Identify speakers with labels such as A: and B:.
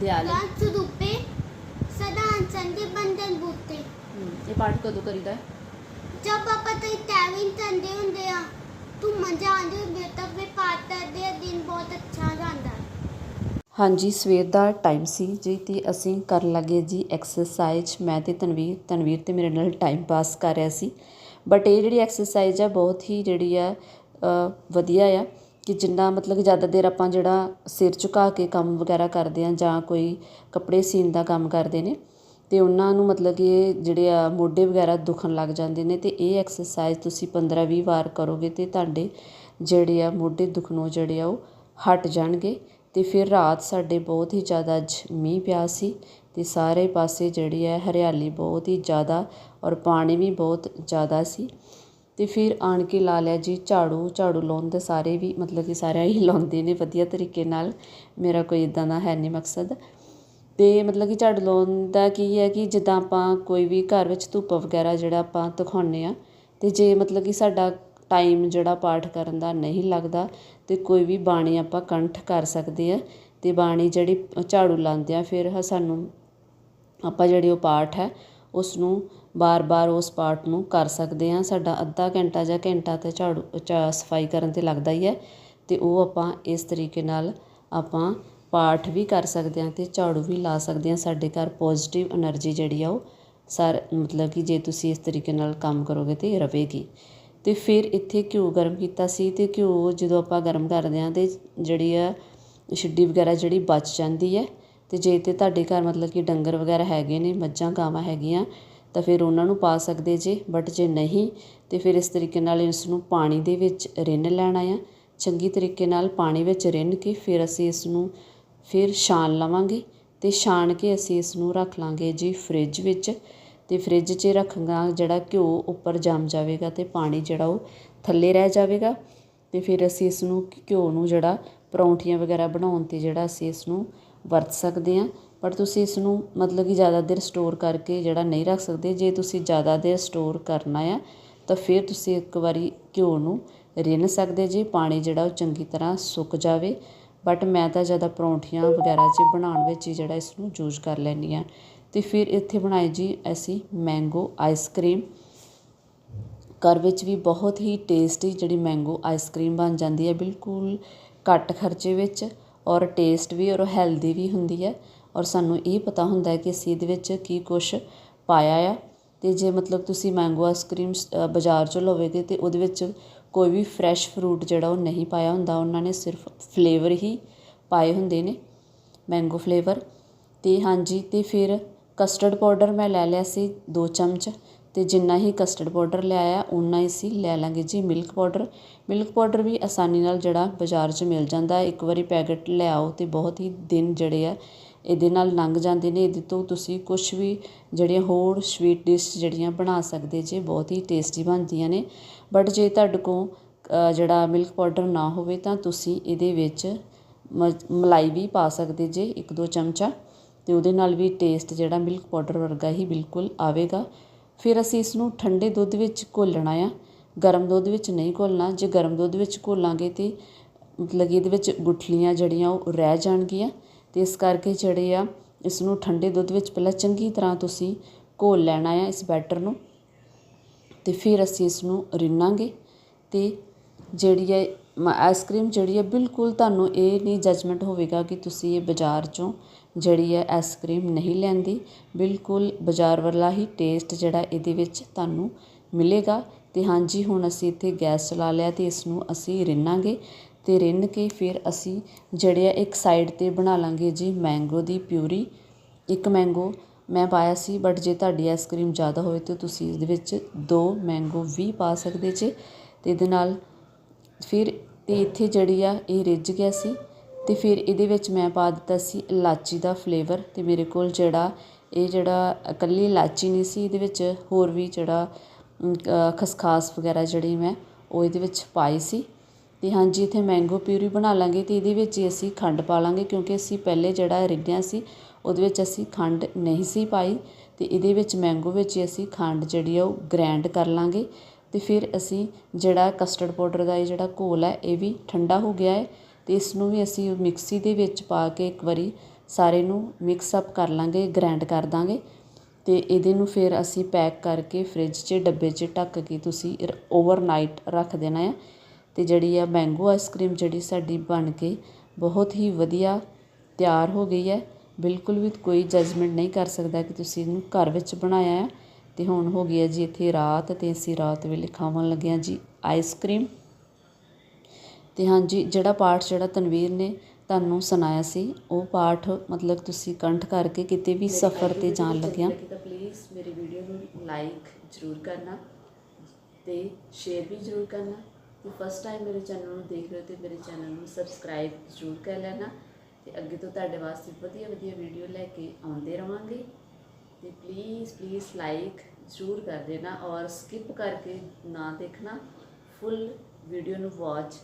A: ਦਿਆਲ
B: ਗਾਂ ਰੂਪੇ ਸਦਾ ਸੰਦੇ ਬੰਦਨ ਬੂਤੇ
A: ਹਮ, ਇਹ ਪਾਠ ਕਦੋਂ ਕਰੀਦਾ ਹੈ?
B: ਜਦ ਆਪਾਂ ਤੇ ਟੈਵਿੰਗ ਚੰਦੇ ਹੁੰਦੇ ਆ ਤੂੰ ਮਜ਼ਾ ਆਉਂਦੇ ਹੁੰਦੇ ਤਾਂ ਫਿਰ ਪਾਠ ਕਰਦੇ ਆ ਦਿਨ ਬਹੁਤ ਅੱਛਾ ਜਾਂਦਾ ਹੈ।
A: ਹਾਂਜੀ ਸਵੇਰ ਦਾ ਟਾਈਮ ਸੀ ਜੀ ਤੇ ਅਸੀਂ ਕਰਨ ਲੱਗੇ ਜੀ ਐਕਸਰਸਾਈਜ਼ ਮੈਂ ਤੇ ਤਨਵੀਰ ਤਨਵੀਰ ਤੇ ਮੇਰੇ ਨਾਲ ਟਾਈਮ ਪਾਸ ਕਰ ਰਿਹਾ ਸੀ। ਬਟ ਇਹ ਜਿਹੜੀ ਐਕਸਰਸਾਈਜ਼ ਹੈ ਬਹੁਤ ਹੀ ਜਿਹੜੀ ਆ ਅ, ਵਧੀਆ ਆ। ਕਿ ਜਿੰਨਾ ਮਤਲਬ ਕਿ ਜ਼ਿਆਦਾ ਦੇਰ ਆਪਾਂ ਜਿਹੜਾ ਸਿਰ ਝੁਕਾ ਕੇ ਕੰਮ ਵਗੈਰਾ ਕਰਦੇ ਹਾਂ ਜਾਂ ਕੋਈ ਕੱਪੜੇ ਸੀਨ ਦਾ ਕੰਮ ਕਰਦੇ ਨੇ ਅਤੇ ਉਹਨਾਂ ਨੂੰ ਮਤਲਬ ਕਿ ਜਿਹੜੇ ਆ ਮੋਢੇ ਵਗੈਰਾ ਦੁਖਣ ਲੱਗ ਜਾਂਦੇ ਨੇ ਅਤੇ ਇਹ ਐਕਸਰਸਾਈਜ਼ ਤੁਸੀਂ 15-20 ਵਾਰ ਕਰੋਗੇ ਤੇ ਤੁਹਾਡੇ ਜਿਹੜੇ ਆ ਮੋਢੇ ਦੁਖਣੋਂ ਜਿਹੜੇ ਆ ਉਹ ਹਟ ਜਾਣਗੇ। ਅਤੇ ਫਿਰ ਰਾਤ ਸਾਡੇ ਬਹੁਤ ਹੀ ਜ਼ਿਆਦਾ ਅੱਜ ਮੀਂਹ ਪਿਆ ਸੀ ਅਤੇ ਸਾਰੇ ਪਾਸੇ ਜਿਹੜੀ ਹੈ ਹਰਿਆਲੀ ਬਹੁਤ ਹੀ ਜ਼ਿਆਦਾ ਔਰ ਪਾਣੀ ਵੀ ਬਹੁਤ ਜ਼ਿਆਦਾ ਸੀ। ਅਤੇ ਫਿਰ ਆਣ ਕੇ ਲਾ ਲਿਆ ਜੀ, ਝਾੜੂ ਝਾੜੂ ਲਾਉਣ ਦੇ ਸਾਰੇ ਵੀ, ਮਤਲਬ ਕਿ ਸਾਰਿਆਂ ਹੀ ਲਾਉਂਦੇ ਨੇ ਵਧੀਆ ਤਰੀਕੇ ਨਾਲ, ਮੇਰਾ ਕੋਈ ਇਦਾਂ ਦਾ ਹੈ ਨਹੀਂ ਮਕਸਦ। ਅਤੇ ਮਤਲਬ ਕਿ ਝਾੜੂ ਲਾਉਣ ਦਾ ਕੀ ਹੈ ਕਿ ਜਿੱਦਾਂ ਆਪਾਂ ਕੋਈ ਵੀ ਘਰ ਵਿੱਚ ਧੁੱਪ ਵਗੈਰਾ ਜਿਹੜਾ ਆਪਾਂ ਦਿਖਾਉਂਦੇ ਆ ਅਤੇ ਜੇ ਮਤਲਬ ਕਿ ਸਾਡਾ ਟਾਈਮ ਜਿਹੜਾ ਪਾਠ ਕਰਨ ਦਾ ਨਹੀਂ ਲੱਗਦਾ, ਤੇ ਕੋਈ ਵੀ ਬਾਣੀ ਆਪਾਂ ਕੰਠ ਕਰ ਸਕਦੇ ਆ ਤੇ ਬਾਣੀ ਜਿਹੜੀ ਝਾੜੂ ਲਾਉਂਦੇ ਆ ਫਿਰ ਸਾਨੂੰ ਆਪਾਂ ਜਿਹੜੇ ਉਹ ਪਾਠ ਹੈ ਉਸ ਨੂੰ ਬਾਰ-ਬਾਰ ਉਸ ਪਾਰਟ ਨੂੰ ਕਰ ਸਕਦੇ ਹਾਂ। ਸਾਡਾ ਅੱਧਾ ਘੰਟਾ ਜਾਂ ਘੰਟਾ ਤਾਂ ਝਾੜੂ, ਚਾ, ਸਫ਼ਾਈ ਕਰਨ 'ਤੇ ਲੱਗਦਾ ਹੀ ਹੈ ਅਤੇ ਉਹ ਆਪਾਂ ਇਸ ਤਰੀਕੇ ਨਾਲ ਆਪਾਂ ਪਾਠ ਵੀ ਕਰ ਸਕਦੇ ਹਾਂ ਅਤੇ ਝਾੜੂ ਵੀ ਲਾ ਸਕਦੇ ਹਾਂ। ਸਾਡੇ ਘਰ ਪੋਜ਼ੀਟਿਵ ਐਨਰਜੀ ਜਿਹੜੀ ਆ ਉਹ ਸਾਰ, ਮਤਲਬ ਕਿ ਜੇ ਤੁਸੀਂ ਇਸ ਤਰੀਕੇ ਨਾਲ ਕੰਮ ਕਰੋਗੇ ਤਾਂ ਰਵੇਗੀ। ਅਤੇ ਫਿਰ ਇੱਥੇ ਘਿਓ ਗਰਮ ਕੀਤਾ ਸੀ ਅਤੇ ਘਿਓ ਜਦੋਂ ਆਪਾਂ ਗਰਮ ਕਰਦੇ ਹਾਂ ਤਾਂ ਜਿਹੜੀ ਆ ਛਿੱਡੀ ਵਗੈਰਾ ਜਿਹੜੀ ਬਚ ਜਾਂਦੀ ਹੈ ਅਤੇ ਜੇ ਤਾਂ ਤੁਹਾਡੇ ਘਰ ਮਤਲਬ ਕਿ ਡੰਗਰ ਵਗੈਰਾ ਹੈਗੇ ਨੇ, ਮੱਝਾਂ, ਗਾਵਾਂ ਹੈਗੀਆਂ ਤਾਂ ਫਿਰ ਉਹਨਾਂ ਨੂੰ ਪਾ ਸਕਦੇ ਜੇ ਬਟ ਜੇ ਨਹੀਂ, ਤਾਂ ਫਿਰ ਇਸ ਤਰੀਕੇ ਨਾਲ ਇਸ ਨੂੰ ਪਾਣੀ ਦੇ ਵਿੱਚ ਰਿੰਨ ਲੈਣਾ ਆ। ਚੰਗੀ ਤਰੀਕੇ ਨਾਲ ਪਾਣੀ ਵਿੱਚ ਰਿੰਨ ਕੇ ਫਿਰ ਅਸੀਂ ਇਸ ਨੂੰ ਫਿਰ ਛਾਣ ਲਵਾਂਗੇ ਅਤੇ ਛਾਣ ਕੇ ਅਸੀਂ ਇਸ ਨੂੰ ਰੱਖ ਲਾਂਗੇ ਜੀ ਫਰਿੱਜ ਵਿੱਚ। ਅਤੇ ਫਰਿੱਜ 'ਚ ਰੱਖਾਂਗਾ ਜਿਹੜਾ ਘਿਓ ਉੱਪਰ ਜੰਮ ਜਾਵੇਗਾ ਅਤੇ ਪਾਣੀ ਜਿਹੜਾ ਉਹ ਥੱਲੇ ਰਹਿ ਜਾਵੇਗਾ। ਅਤੇ ਫਿਰ ਅਸੀਂ ਇਸ ਨੂੰ ਘਿਓ ਨੂੰ ਜਿਹੜਾ ਪਰੌਂਠੀਆਂ ਵਗੈਰਾ ਬਣਾਉਣ ਤੇ ਜਿਹੜਾ ਅਸੀਂ ਇਸ ਨੂੰ ਵਰਤ ਸਕਦੇ ਹਾਂ। ਬਟ ਤੁਸੀਂ ਇਸ ਨੂੰ ਮਤਲਬ ਕਿ ਜ਼ਿਆਦਾ ਦੇਰ ਸਟੋਰ ਕਰਕੇ ਜਿਹੜਾ ਨਹੀਂ ਰੱਖ ਸਕਦੇ, ਜੇ ਤੁਸੀਂ ਜ਼ਿਆਦਾ ਦੇਰ ਸਟੋਰ ਕਰਨਾ ਆ, ਤਾਂ ਫਿਰ ਤੁਸੀਂ ਇੱਕ ਵਾਰੀ ਘਿਓ ਨੂੰ ਰਿੰਨ ਸਕਦੇ ਜੀ, ਪਾਣੀ ਜਿਹੜਾ ਉਹ ਚੰਗੀ ਤਰ੍ਹਾਂ ਸੁੱਕ ਜਾਵੇ। ਬਟ ਮੈਂ ਤਾਂ ਜ਼ਿਆਦਾ ਪਰੌਂਠੀਆਂ ਵਗੈਰਾ 'ਚ ਬਣਾਉਣ ਵਿੱਚ ਹੀ ਜਿਹੜਾ ਇਸ ਨੂੰ ਯੂਜ਼ ਕਰ ਲੈਂਦੀ ਹਾਂ। ਤੇ ਫਿਰ ਇੱਥੇ ਬਣਾਈ ਜੀ ਅਸੀਂ ਮੈਂਗੋ ਆਈਸ ਆਈਸਕ੍ਰੀਮ ਘਰ ਵਿੱਚ ਵੀ ਬਹੁਤ ਹੀ ਟੇਸਟੀ ਜਿਹੜੀ ਮੈਂਗੋ ਆਈਸ ਆਈਸਕ੍ਰੀਮ ਬਣ ਜਾਂਦੀ ਹੈ, ਬਿਲਕੁਲ ਘੱਟ ਖਰਚੇ ਵਿੱਚ ਔਰ ਟੇਸਟ ਵੀ ਔਰ ਹੈਲਦੀ ਵੀ ਹੁੰਦੀ ਹੈ। ਔਰ ਸਾਨੂੰ ਇਹ ਪਤਾ ਹੁੰਦਾ ਕਿ ਅਸੀਂ ਇਹਦੇ ਵਿੱਚ ਕੀ ਕੁਛ ਪਾਇਆ ਆ। ਅਤੇ ਜੇ ਮਤਲਬ ਤੁਸੀਂ ਮੈਂਗੋ ਆਈਸਕ੍ਰੀਮ ਬਾਜ਼ਾਰ 'ਚੋਂ ਲਵੋਗੇ ਤਾਂ ਉਹਦੇ ਵਿੱਚ ਕੋਈ ਵੀ ਫਰੈਸ਼ ਫਰੂਟ ਜਿਹੜਾ ਉਹ ਨਹੀਂ ਪਾਇਆ ਹੁੰਦਾ। ਉਹਨਾਂ ਨੇ ਸਿਰਫ ਫਲੇਵਰ ਹੀ ਪਾਏ ਹੁੰਦੇ ਨੇ ਮੈਂਗੋ ਫਲੇਵਰ ਅਤੇ ਹਾਂਜੀ ਅਤੇ ਫਿਰ ਕਸਟਰਡ ਪਾਊਡਰ ਮੈਂ ਲੈ ਲਿਆ ਸੀ 2 ਚਮਚ। ਅਤੇ ਜਿੰਨਾ ਹੀ ਕਸਟਰਡ ਪਾਊਡਰ ਲਿਆਇਆ ਉਨਾ ਹੀ ਸੀ ਲੈ ਲਾਂਗੇ ਜੀ ਮਿਲਕ ਪਾਊਡਰ ਮਿਲਕ ਪਾਊਡਰ ਵੀ ਆਸਾਨੀ ਨਾਲ ਜਿਹੜਾ ਬਾਜ਼ਾਰ 'ਚ ਮਿਲ ਜਾਂਦਾ ਇੱਕ ਵਾਰੀ ਪੈਕਟ ਲਿਆਓ ਅਤੇ ਬਹੁਤ ਹੀ ਦਿਨ ਜਿਹੜੇ ਆ ਇਹਦੇ ਨਾਲ ਲੰਘ ਜਾਂਦੇ ਨੇ, ਇਹਦੇ ਤੋਂ ਤੁਸੀਂ ਕੁਛ ਵੀ ਜਿਹੜੀਆਂ ਹੋਰ ਸਵੀਟ ਡਿਸ਼ ਜਿਹੜੀਆਂ ਬਣਾ ਸਕਦੇ ਜੇ, ਬਹੁਤ ਹੀ ਟੇਸਟੀ ਬਣਦੀਆਂ ਨੇ। ਬਟ ਜੇ ਤੁਹਾਡੇ ਕੋਲ ਜਿਹੜਾ ਮਿਲਕ ਪਾਊਡਰ ਨਾ ਹੋਵੇ ਤਾਂ ਤੁਸੀਂ ਇਹਦੇ ਵਿੱਚ ਮ- ਮਲਾਈ ਵੀ ਪਾ ਸਕਦੇ ਜੇ, ਇੱਕ ਦੋ ਚਮਚਾ। ਅਤੇ ਉਹਦੇ ਨਾਲ ਵੀ ਟੇਸਟ ਜਿਹੜਾ ਮਿਲਕ ਪਾਊਡਰ ਵਰਗਾ ਹੀ ਬਿਲਕੁਲ ਆਵੇਗਾ। ਫਿਰ ਅਸੀਂ ਇਸ ਨੂੰ ਠੰਡੇ ਦੁੱਧ ਵਿੱਚ ਘੋਲਣਾ ਆ। ਗਰਮ ਦੁੱਧ ਵਿੱਚ ਨਹੀਂ ਘੋਲਣਾ। ਜੇ ਗਰਮ ਦੁੱਧ ਵਿੱਚ ਘੋਲਾਂਗੇ ਤੇ ਮਤਲਬ ਕਿ ਇਹਦੇ ਵਿੱਚ ਗੁਠਲੀਆਂ ਜਿਹੜੀਆਂ ਉਹ ਰਹਿ ਜਾਣਗੀਆਂ। ਅਤੇ ਇਸ ਕਰਕੇ ਜਿਹੜੇ ਆ ਇਸ ਨੂੰ ਠੰਡੇ ਦੁੱਧ ਵਿੱਚ ਪਹਿਲਾਂ ਚੰਗੀ ਤਰ੍ਹਾਂ ਤੁਸੀਂ ਘੋਲ ਲੈਣਾ ਆ ਇਸ ਬੈਟਰ ਨੂੰ। ਅਤੇ ਫਿਰ ਅਸੀਂ ਇਸ ਨੂੰ ਰਿੰਨਾਂਗੇ ਅਤੇ ਜਿਹੜੀ ਹੈ ਮ- ਆਈਸਕ੍ਰੀਮ ਜਿਹੜੀ ਹੈ ਬਿਲਕੁਲ ਤੁਹਾਨੂੰ ਇਹ ਨਹੀਂ ਜਜਮੈਂਟ ਹੋਵੇਗਾ ਕਿ ਤੁਸੀਂ ਇਹ ਬਾਜ਼ਾਰ 'ਚੋਂ ਜਿਹੜੀ ਹੈ ਆਈਸਕ੍ਰੀਮ ਨਹੀਂ ਲੈਂਦੀ। ਬਿਲਕੁਲ ਬਾਜ਼ਾਰ ਵਾਲਾ ਹੀ ਟੇਸਟ ਜਿਹੜਾ ਇਹਦੇ ਵਿੱਚ ਤੁਹਾਨੂੰ ਮਿਲੇਗਾ। ਤੇ ਹਾਂਜੀ, ਹੁਣ ਅਸੀਂ ਇੱਥੇ ਗੈਸ ਚਲਾ ਲਿਆ ਤੇ ਇਸ ਨੂੰ ਅਸੀਂ ਰਿੰਨਾਂਗੇ। ਅਤੇ ਰਿੰਨ ਕੇ ਫਿਰ ਅਸੀਂ ਜਿਹੜੇ ਆ ਇੱਕ ਸਾਈਡ ਤੇ ਬਣਾ ਲਵਾਂਗੇ ਜੀ ਮੈਂਗੋ ਦੀ ਪਿਊਰੀ ਇੱਕ ਮੈਂਗੋ ਮੈਂ ਪਾਇਆ ਸੀ ਬਟ ਜੇ ਤੁਹਾਡੀ ਆਈਸਕ੍ਰੀਮ ਜ਼ਿਆਦਾ ਹੋਵੇ ਤਾਂ ਤੁਸੀਂ ਇਹਦੇ ਵਿੱਚ ਦੋ ਮੈਂਗੋ ਵੀ ਪਾ ਸਕਦੇ ਜੇ। ਅਤੇ ਇਹਦੇ ਨਾਲ ਫਿਰ ਤੇ ਇੱਥੇ ਜਿਹੜੀ ਆ, ਇਹ ਰਿੱਝ ਗਿਆ ਸੀ। ਅਤੇ ਫਿਰ ਇਹਦੇ ਵਿੱਚ ਮੈਂ ਪਾ ਦਿੱਤਾ ਸੀ ਇਲਾਚੀ ਦਾ ਫਲੇਵਰ ਅਤੇ ਮੇਰੇ ਕੋਲ ਜਿਹੜਾ, ਇਹ ਜਿਹੜਾ ਇਕੱਲੀ ਇਲਾਚੀ ਨਹੀਂ ਸੀ, ਇਹਦੇ ਵਿੱਚ ਹੋਰ ਵੀ ਜਿਹੜਾ ਖਸਖਾਸ ਵਗੈਰਾ ਜਿਹੜੀ ਮੈਂ ਉਹ ਇਹਦੇ ਵਿੱਚ ਪਾਈ ਸੀ। ਅਤੇ ਹਾਂਜੀ, ਇੱਥੇ ਮੈਂਗੋ ਪਿਊਰੀ ਬਣਾ ਲਾਂਗੇ ਅਤੇ ਇਹਦੇ ਵਿੱਚ ਹੀ ਅਸੀਂ ਖੰਡ ਪਾ ਲਾਂਗੇ ਕਿਉਂਕਿ ਅਸੀਂ ਪਹਿਲੇ ਜਿਹੜਾ ਰਿੱਝਿਆ ਸੀ, ਉਹਦੇ ਵਿੱਚ ਅਸੀਂ ਖੰਡ ਨਹੀਂ ਸੀ ਪਾਈ ਅਤੇ ਇਹਦੇ ਵਿੱਚ ਮੈਂਗੋ ਵਿੱਚ ਹੀ ਅਸੀਂ ਖੰਡ ਜਿਹੜੀ ਆ ਉਹ ਗ੍ਰਾਈਂਡ ਕਰ ਲਾਂਗੇ ਅਤੇ ਫਿਰ ਅਸੀਂ ਜਿਹੜਾ ਕਸਟਰਡ ਪਾਊਡਰ ਦਾ ਇਹ ਜਿਹੜਾ ਘੋਲ ਹੈ ਇਹ ਵੀ ਠੰਡਾ ਹੋ ਗਿਆ ਹੈ ਅਤੇ ਇਸ ਨੂੰ ਵੀ ਅਸੀਂ ਮਿਕਸੀ ਦੇ ਵਿੱਚ ਪਾ ਕੇ ਇੱਕ ਵਾਰੀ ਸਾਰੇ ਨੂੰ ਮਿਕਸ ਅਪ ਕਰ ਲਾਂਗੇ ਗ੍ਰਾਈਂਡ ਕਰ ਦਾਂਗੇ ਅਤੇ ਇਹਦੇ ਨੂੰ ਫਿਰ ਅਸੀਂ ਪੈਕ ਕਰਕੇ ਫਰਿੱਜ 'ਚ, ਡੱਬੇ 'ਚ ਢੱਕ ਕੇ ਤੁਸੀਂ ਓਵਰਨਾਈਟ ਰੱਖ ਦੇਣਾ ਆ ਅਤੇ ਜਿਹੜੀ ਆ ਮੈਂਗੋ ਆਈਸਕ੍ਰੀਮ ਜਿਹੜੀ ਸਾਡੀ ਬਣ ਕੇ ਬਹੁਤ ਹੀ ਵਧੀਆ ਤਿਆਰ ਹੋ ਗਈ ਹੈ। ਬਿਲਕੁਲ ਵੀ ਕੋਈ ਜਜਮੈਂਟ ਨਹੀਂ ਕਰ ਸਕਦਾ ਕਿ ਤੁਸੀਂ ਇਹਨੂੰ ਘਰ ਵਿੱਚ ਬਣਾਇਆ ਹੈ ਅਤੇ ਹੁਣ ਹੋ ਗਈ ਹੈ ਜੀ ਇੱਥੇ ਰਾਤ ਅਤੇ ਅਸੀਂ ਰਾਤ ਵੇਲੇ ਖਾਣ ਲੱਗੇ ਹਾਂ ਜੀ ਆਈਸਕ੍ਰੀਮ ਅਤੇ ਹਾਂਜੀ ਜਿਹੜਾ ਪਾਠ ਜਿਹੜਾ ਤਨਵੀਰ ਨੇ ਤੁਹਾਨੂੰ ਸੁਣਾਇਆ ਸੀ ਉਹ ਪਾਠ ਮਤਲਬ ਤੁਸੀਂ ਕੰਠ ਕਰਕੇ ਕਿਤੇ ਵੀ ਸਫ਼ਰ 'ਤੇ ਜਾਣ ਲੱਗਿਆ। ਤਾਂ ਪਲੀਜ਼ ਮੇਰੀ ਵੀਡੀਓ ਨੂੰ ਲਾਈਕ ਜ਼ਰੂਰ ਕਰਨਾ ਤੇ ਸ਼ੇਅਰ ਵੀ ਜ਼ਰੂਰ ਕਰਨਾ। ਤੇ ਫਸਟ ਟਾਈਮ ਮੇਰੇ ਚੈਨਲ ਨੂੰ ਦੇਖ ਰਹੇ ਹੋ ਤੇ ਮੇਰੇ ਚੈਨਲ ਨੂੰ ਸਬਸਕ੍ਰਾਈਬ ਜ਼ਰੂਰ ਕਰ ਲੈਣਾ ਤੇ ਅੱਗੇ ਤੋਂ ਤੁਹਾਡੇ ਵਾਸਤੇ ਵਧੀਆ ਵਧੀਆ ਵੀਡੀਓ ਲੈ ਕੇ ਆਉਂਦੇ ਰਵਾਂਗੇ। ਤੇ ਪਲੀਜ਼ ਪਲੀਜ਼ ਲਾਈਕ ਜ਼ਰੂਰ ਕਰ ਦੇਣਾ ਔਰ ਸਕਿਪ ਕਰਕੇ ਨਾ ਦੇਖਣਾ ਫੁੱਲ ਵੀਡੀਓ ਨੂੰ ਵਾਚ